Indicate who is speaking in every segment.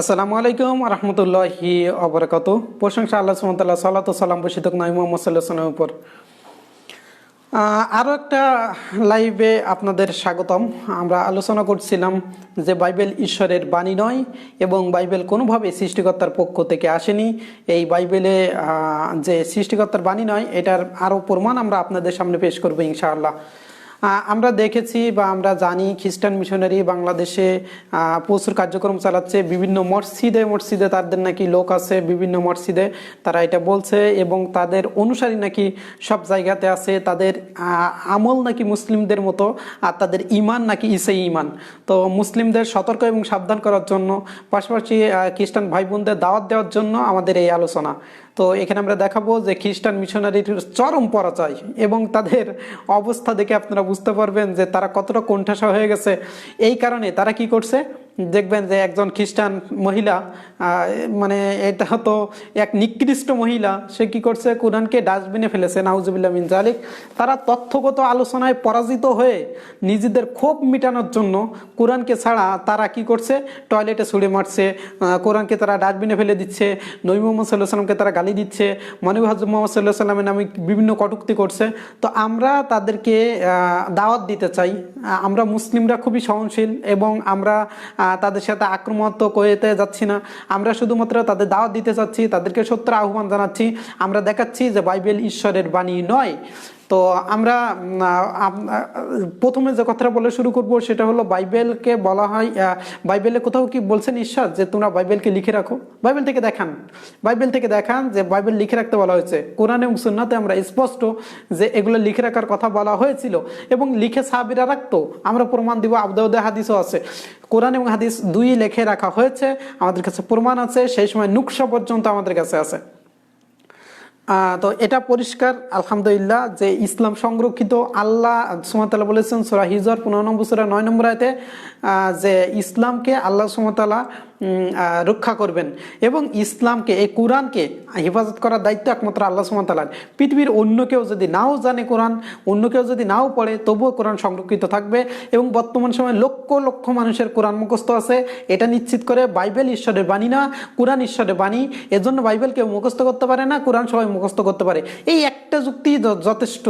Speaker 1: আসসালামু আলাইকুম রহমতুল্লাহি অবরাকাত প্রশংসা আল্লাহ সুমতাল্লাহ সাল্লাত সাল্লাম বসিত নাই মোহাম্মদ সাল্লাহ উপর। আরও একটা লাইভে আপনাদের স্বাগতম। আমরা আলোচনা করছিলাম যে বাইবেল ঈশ্বরের বাণী নয় এবং বাইবেল কোনোভাবে সৃষ্টিকর্তার পক্ষ থেকে আসেনি। এই বাইবেলে যে সৃষ্টিকর্তার বাণী নয়, এটার আরও প্রমাণ আমরা আপনাদের সামনে পেশ করব ইনশাআল্লাহ। আমরা দেখেছি বা আমরা জানি খ্রিস্টান মিশনারি বাংলাদেশে প্রচুর কার্যক্রম চালাচ্ছে, বিভিন্ন মসজিদে মসজিদে তাদের নাকি লোক আছে, বিভিন্ন মসজিদে তারা এটা বলছে এবং তাদের অনুসারী নাকি সব জায়গাতে আছে, তাদের আমল নাকি মুসলিমদের মতো আর তাদের ইমান নাকি ইসে ইমান তো মুসলিমদের সতর্ক এবং সাবধান করার জন্য, পাশাপাশি খ্রিস্টান ভাই বোনদের দাওয়াত দেওয়ার জন্য আমাদের এই আলোচনা। তো এখানে আমরা দেখাবো যে খ্রিস্টান মিশনারির চরম পরাজয় এবং তাদের অবস্থা দেখে আপনারা বুঝতে পারবেন যে তারা কতটা কোণঠাসা হয়ে গেছে। এই কারণে তারা কি করছে? দেখবেন যে একজন খ্রিস্টান মহিলা মানে এটা তো এক নিকৃষ্ট মহিলা, সে কি করছে? কোরআনকে ডাস্টবিনে ফেলেছে, নাউজুবিল্লাহ মিন জালিক তারা তথ্যগত আলোচনায় পরাজিত হয়ে নিজেদের ক্ষোভ মেটানোর জন্য কোরআনকে ছাড়া তারা কি করছে? টয়লেটে ছুঁড়ে মারছে কোরআনকে তারা ডাস্টবিনে ফেলে দিচ্ছে, নবী মোহাম্মদ সাল্লাহ সাল্লামকে তারা গালি দিচ্ছে মনিব হাজর মোহাম্মদ সাল্লাহ সাল্লামের নামে বিভিন্ন কটুক্তি করছে। তো আমরা তাদেরকে দাওয়াত দিতে চাই। আমরা মুসলিমরা খুবই সহনশীল এবং আমরা তাদের সাথে আক্রমণাত্মক করতে যাচ্ছি না। আমরা শুধুমাত্র তাদের দাওয়াত দিতে চাচ্ছি, তাদেরকে সত্য আহ্বান জানাচ্ছি। আমরা দেখাচ্ছি যে বাইবেল ঈশ্বরের বাণী নয়। তো আমরা প্রথমে যে কথাটা বলে শুরু করব সেটা হলো বাইবেলকে বলা হয় বাইবেলে কোথাও কি বলছেন ঈশ্বর যে তোমরা বাইবেলকে লিখে রাখো? বাইবেল থেকে দেখান। বাইবেল থেকে দেখান যে বাইবেল লিখে রাখতে বলা হয়েছে। কোরআনে এবং সুন্নাতে আমরা স্পষ্ট যে এগুলো লিখে রাখার কথা বলা হয়েছিল এবং লিখে সাহাবিরা রাখতো। আমরা প্রমাণ দিব আবদাউদে হাদিসও আছে। কোরআন এবং হাদিস দুই লেখে রাখা হয়েছে। আমাদের কাছে প্রমাণ আছে, সেই সময় নুকশা পর্যন্ত আমাদের কাছে আছে। তো এটা পরিষ্কার, আলহামদুলিল্লাহ, যে ইসলাম সংরক্ষিত আল্লাহ সুমাতালা বলেছেন, সোরা হিজর পনেরো নম্বর, সোরা নয় নম্বর আয়তে যে ইসলামকে আল্লাহ সুমতাল্লাহ রক্ষা করবেন। এবং ইসলামকে, এই কোরআনকে হেফাজত করার দায়িত্ব একমাত্র আল্লাহ সুমতাল্লাহ পৃথিবীর অন্য কেউ যদি নাও জানে কোরআন, অন্য কেউ যদি নাও পড়ে, তবুও কোরআন সংরক্ষিত থাকবে। এবং বর্তমান সময়ে লক্ষ লক্ষ মানুষের কোরআন মুখস্থ আছে। এটা নিশ্চিত করে বাইবেল ঈশ্বরের বাণী না, কোরআন ঈশ্বরের বাণী। এজন্য বাইবেল কেউ মুখস্থ করতে পারে না, কোরআন সবাই মুখস্থ করতে পারে। এই একটা যুক্তি যথেষ্ট।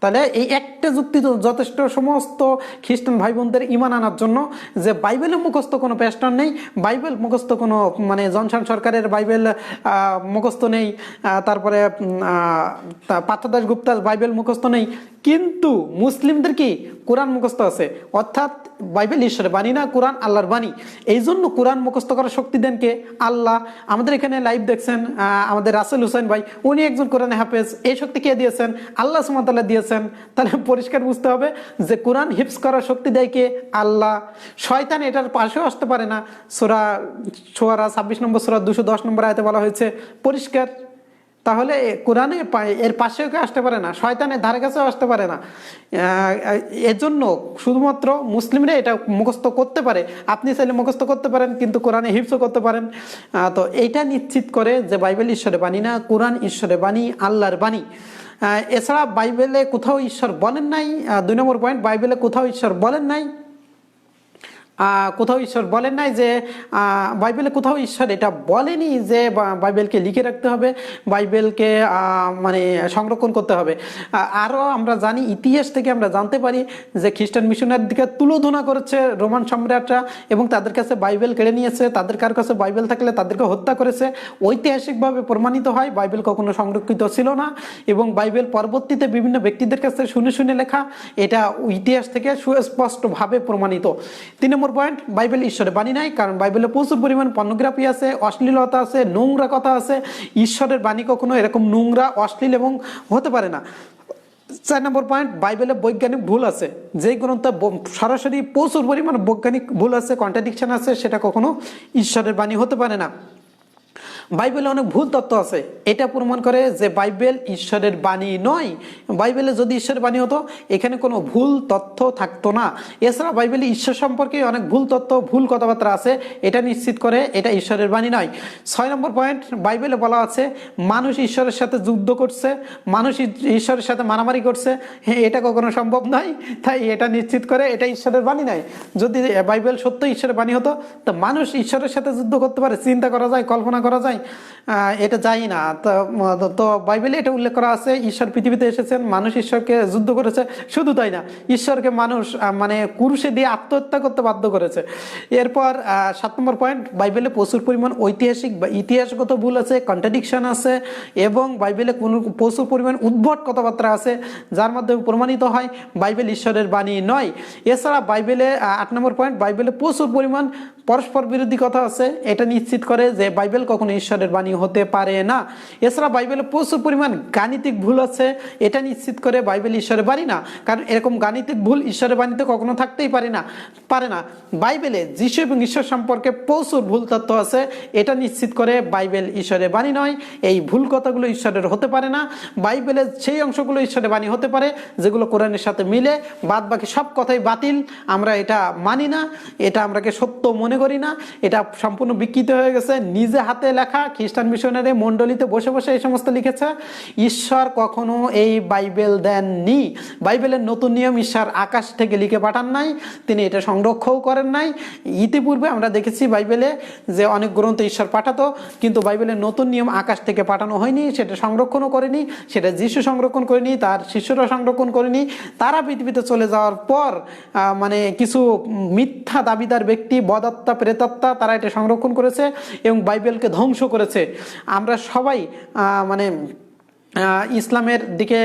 Speaker 1: তাহলে এই একটা যুক্তি যথেষ্ট সমস্ত খ্রিস্টান ভাই বোনদের ইমান আনার জন্য যে বাইবেলে মুখস্থ কোনো প্যাস্টার নেই, বাইবেল মুখস্থ কোনো মানে জনসান সরকারের বাইবেল মুখস্থ নেই তারপরে পার্থদাস গুপ্তার বাইবেল মুখস্থ নেই কিন্তু মুসলিমদের কি কোরআন মুখস্থ আছে? অর্থাৎ বাইবেল ঈশ্বরের বাণী না? কোরআন আল্লাহর বাণী। এই জন্য কোরআন মুখস্থ করার শক্তি দেন কে? আল্লাহ। আমাদের এখানে লাইভ দেখছেন আমাদের রাসেল হুসেন ভাই। উনি একজন কোরআন হাফেজ। এই শক্তি কে দিয়েছেন? আল্লাহ সুমতাল্লাহ দিয়েছেন। তাহলে পরিষ্কার বুঝতে হবে যে কোরআন হিপস করার শক্তি দেয় কে? আল্লাহ। শয়তান এটার পাশেও আসতে পারে না। সোরা ছোয়ারা ছাব্বিশ নম্বর, সোরা দুশো দশ নম্বর আয়তে বলা হয়েছে, পরিষ্কার তাহলে কোরআনে এর পাশেও কেউ আসতে পারে না, শয়তানের ধারে কাছেও আসতে পারে না। এজন্য শুধুমাত্র মুসলিমরা এটা মুখস্থ করতে পারে। আপনি চাইলে মুখস্থ করতে পারেন, কিন্তু কোরআনে হিপসও করতে পারেন। তো এইটা নিশ্চিত করে যে বাইবেল ঈশ্বরের বাণী না, কোরআন ঈশ্বরের বাণী, আল্লাহর বাণী। এছাড়া বাইবেলে কোথাও ঈশ্বর বলেন নাই দুই নম্বর পয়েন্ট বাইবেলে কোথাও ঈশ্বর বলেন নাই। কোথাও ঈশ্বর বলেন নাই যে বাইবেলে কোথাও ঈশ্বর এটা বলেনি যে বাইবেলকে লিখে রাখতে হবে, বাইবেলকে মানে সংরক্ষণ করতে হবে। আরও আমরা জানি, ইতিহাস থেকে আমরা জানতে পারি যে খ্রিস্টান মিশনের দিকে তুলোধনা করেছে রোমান সম্রাটরা এবং তাদের কাছে বাইবেল কেড়ে নিয়েছে, তাদের কার কাছে বাইবেল থাকলে তাদেরকে হত্যা করেছে। ঐতিহাসিকভাবে প্রমাণিত হয়, বাইবেল কখনো সংরক্ষিত ছিল না এবং বাইবেল পরবর্তীতে বিভিন্ন ব্যক্তিদের কাছে শুনে শুনে লেখা, এটা ইতিহাস থেকে সুস্পষ্টভাবে প্রমাণিত। তিন নম্বর পয়েন্ট, বাইবেল ঈশ্বরের বাণী নাই, কারণ বাইবেলে প্রচুর পরিমাণ পর্নোগ্রাফি আছে, অশ্লীলতা আছে, নোংরা কথা আছে। ঈশ্বরের বাণী কখনো এরকম নোংরা, অশ্লীল এবং হতে পারে না। চার নম্বর পয়েন্ট, বাইবেলে বৈজ্ঞানিক ভুল আছে। যে গ্রন্থে সরাসরি প্রচুর পরিমাণ বৈজ্ঞানিক ভুল আছে কন্ট্রাডিকশন আছে, সেটা কখনো ঈশ্বরের বাণী হতে পারে না। বাইবেলে অনেক ভুল তত্ত্ব আছে। এটা প্রমাণ করে যে বাইবেল ঈশ্বরের বাণী নয়। বাইবেলে যদি ঈশ্বরের বাণী হতো, এখানে কোনো ভুল তথ্য থাকতো না। এছাড়া বাইবেলে ঈশ্বর সম্পর্কে অনেক ভুল তথ্য, ভুল কথাবার্তা আছে। এটা নিশ্চিত করে এটা ঈশ্বরের বাণী নয়। ছয় নম্বর পয়েন্ট, বাইবেলে বলা আছে, মানুষ ঈশ্বরের সাথে যুদ্ধ করছে, মানুষ ঈশ্বরের সাথে মারামারি করছে। হ্যাঁ এটা কখনো সম্ভব নয়। তাই এটা নিশ্চিত করে এটা ঈশ্বরের বাণী নয়। যদি বাইবেল সত্য ঈশ্বরের বাণী হতো, তো মানুষ ঈশ্বরের সাথে যুদ্ধ করতে পারে। চিন্তা করা যায়, কল্পনা করা যায়। আহ, এটা যাই না। তো বাইবেলে এটা উল্লেখ করা আছে ঈশ্বর পৃথিবীতে এসেছেন মানুষ ঈশ্বরকে যুদ্ধ করেছে শুধু তাই না ঈশ্বরকে মানুষ মানে কুরুষে দিয়ে আত্মহত্যা করতে বাধ্য করেছে। এরপর সাত নম্বর পয়েন্ট বাইবেলে প্রচুর পরিমাণ ঐতিহাসিক বা ইতিহাসগত ভুল আছে কন্ট্রাডিকশন আছে এবং বাইবেলে কোনো প্রচুর পরিমাণ উদ্ভট কথাবার্তা আছে যার মাধ্যমে প্রমাণিত হয় বাইবেল ঈশ্বরের বাণী নয়। এছাড়া বাইবেলে আট নম্বর পয়েন্ট বাইবেলে প্রচুর পরিমাণ পরস্পর বিরোধী কথা আছে, এটা নিশ্চিত করে যে বাইবেল কখনো ঈশ্বরের বাণী হতে পারে না। এছাড়া বাইবেলে প্রচুর পরিমাণ গাণিতিক ভুল আছে, এটা নিশ্চিত করে বাইবেল ঈশ্বরের বাণী না। কারণ এরকম গাণিতিক ভুল ঈশ্বরের বাণীতে কখনো থাকতেই পারে না পারে না। বাইবেলে যিশু এবং ঈশ্বর সম্পর্কে প্রচুর ভুল তথ্য আছে, এটা নিশ্চিত করে বাইবেল ঈশ্বরের বাণী নয়। এই ভুল কথাগুলো ঈশ্বরের হতে পারে না। বাইবেলের সেই অংশগুলো ঈশ্বরের বাণী হতে পারে, যেগুলো কোরআনের সাথে মিলে বাদ বাকি সব কথাই বাতিল। আমরা এটা মানি না, এটা আমরাকে সত্য মনে করি না, এটা সম্পূর্ণ বিকৃত হয়ে গেছে। নিজে হাতে লেখা খ্রিস্টান মিশনারি মণ্ডলীতে বসে বসে এই সমস্ত লিখেছে। ঈশ্বর কখনো এই বাইবেল দেননি। বাইবেলের নতুন নিয়ম ঈশ্বর আকাশ থেকে লিখে পাঠান নাই, তিনি এটা সংরক্ষও করেন নাই। ইতিপূর্বে আমরা দেখেছি বাইবেলে যে অনেক গ্রন্থ ঈশ্বর পাঠাতো, কিন্তু বাইবেলের নতুন নিয়ম আকাশ থেকে পাঠানো হয়নি, সেটা সংরক্ষণও করেনি, সেটা যিশু সংরক্ষণ করেনি, তার শিষ্যরা সংরক্ষণ করেনি। তারা পৃথিবীতে চলে যাওয়ার পর মানে কিছু মিথ্যা দাবিদার ব্যক্তি বদাত্মা প্রেতাত্মা তারা এটা সংরক্ষণ করেছে এবং বাইবেলকে ধ্বংস করেছে। আমরা সবাই মানে ইসলামের দিকে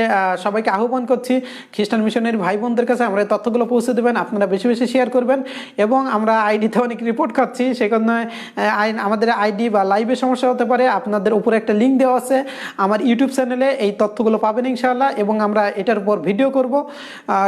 Speaker 1: সবাইকে আহ্বান করছি। খ্রিস্টান মিশনের ভাই বোনদের কাছে আমরা তথ্যগুলো পৌঁছে দেবেন, আপনারা বেশি বেশি শেয়ার করবেন এবং আমরা আইডিতে অনেক রিপোর্ট খাচ্ছি। সেখানে আমাদের আইডি বা লাইভে সমস্যা হতে পারে। আপনাদের উপরে একটা লিঙ্ক দেওয়া আছে। আমার ইউটিউব চ্যানেলে এই তথ্যগুলো পাবেন ইনশাআল্লাহ এবং আমরা এটার উপর ভিডিও করব।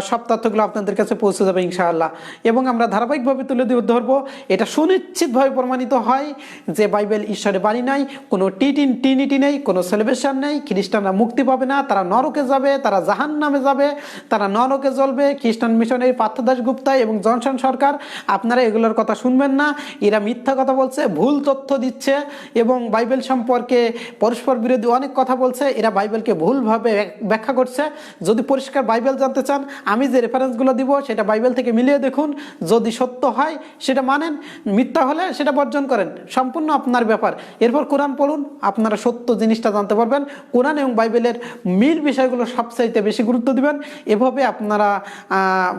Speaker 1: সব তথ্যগুলো আপনাদের কাছে পৌঁছে যাবে ইনশাআল্লাহ। এবং আমরা ধারাবাহিকভাবে তুলে দিয়ে ধরবো। এটা সুনিশ্চিতভাবে প্রমাণিত হয় যে বাইবেল ঈশ্বরের বাণী নাই, কোনো টিটিন টিনিটি নেই, কোনো সেলিব্রেশন নেই, খ্রিস্টানরা মুক্তি পাবে না, তারা নরকে যাবে, তারা জাহান নামে যাবে, তারা নরকে জ্বলবে। খ্রিস্টান মিশনের পার্থদাস গুপ্তা এবং জনসন সরকার, আপনারা এগুলোর কথা শুনবেন না। এরা মিথ্যা কথা বলছে, ভুল তথ্য দিচ্ছে এবং বাইবেল সম্পর্কে পরস্পর বিরোধী অনেক কথা বলছে। এরা বাইবেলকে ভুলভাবে ব্যাখ্যা করছে। যদি পরিষ্কার বাইবেল জানতে চান, আমি যে রেফারেন্সগুলো দিব, সেটা বাইবেল থেকে মিলিয়ে দেখুন। যদি সত্য হয়, সেটা মানেন, মিথ্যা হলে সেটা বর্জন করেন। সম্পূর্ণ আপনার ব্যাপার। এরপর কোরআন পড়ুন, আপনারা সত্য জিনিসটা জানতে পারবেন। কোরআন এবং বাইবেলের মিল বিষয়গুলো সবচাইতে বেশি গুরুত্ব দিবেন। এভাবে আপনারা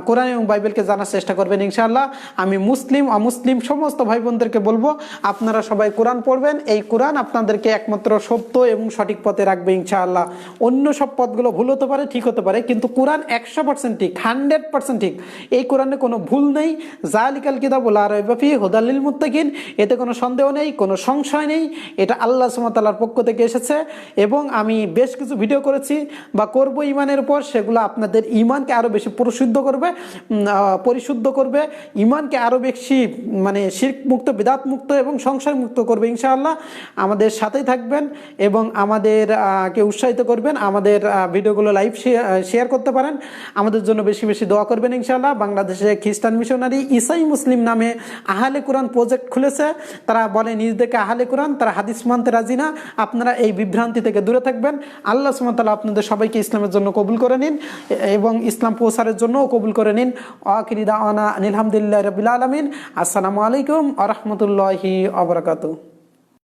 Speaker 1: কোরআন এবং বাইবেলকে জানার চেষ্টা করবেন ইনশাআল্লাহ। আমি মুসলিম, অমুসলিম সমস্ত ভাই বোনদেরকে বলব, আপনারা সবাই কোরআন পড়বেন। এই কোরআন আপনাদেরকে একমাত্র সত্য এবং সঠিক পথে রাখবে ইনশাআল্লাহ। অন্য সব পথগুলো ভুল হতে পারে, ঠিক হতে পারে, কিন্তু কোরআন একশো পার্সেন্ট ঠিক, হান্ড্রেড পার্সেন্ট ঠিক। এই কোরআনে কোনো ভুল নেই। জালিকাল কিতাব আর রইবাফি হুদাল্লিল মুত্তাকিন। এতে কোনো সন্দেহ নেই, কোনো সংশয় নেই। এটা আল্লাহ সুমতাল্লার পক্ষ থেকে এসেছে। এবং আমি বেশ কিছু ভিডিও করেছি বা করব ইমানের উপর, সেগুলো আপনাদের ইমানকে আরও বেশি পরিশুদ্ধ করবে পরিশুদ্ধ করবে, ইমানকে আরও বেশি মানে শির্ক মুক্ত বেদাত মুক্ত এবং সংসার মুক্ত করবে ইনশাআল্লাহ। আমাদের সাথেই থাকবেন এবং আমাদের কে উৎসাহিত করবেন, আমাদের ভিডিওগুলো লাইভ শেয়ার করতে পারেন। আমাদের জন্য বেশি বেশি দোয়া করবেন ইনশাআল্লাহ। বাংলাদেশে খ্রিস্টান মিশনারি ইসাই মুসলিম নামে আহালে কোরআন প্রজেক্ট খুলেছে। তারা বলে নিজেদেরকে আহালে কোরআন, তারা হাদিস মানতে রাজি না। আপনারা এই বিভ্রান্তি থেকে দূরে থাকবেন। আল্লাহ সুমতাল্লাহ আপনাদের সবাইকে ইসলামের জন্য কবুল করে নিন এবং ইসলাম প্রসারের জন্যও কবুল করে নিন। আকিরিদা আনা আলহামদুলিল্লাহ রবিল আলমিন। আসসালামু আলাইকুম আ রহমতুল্লাহি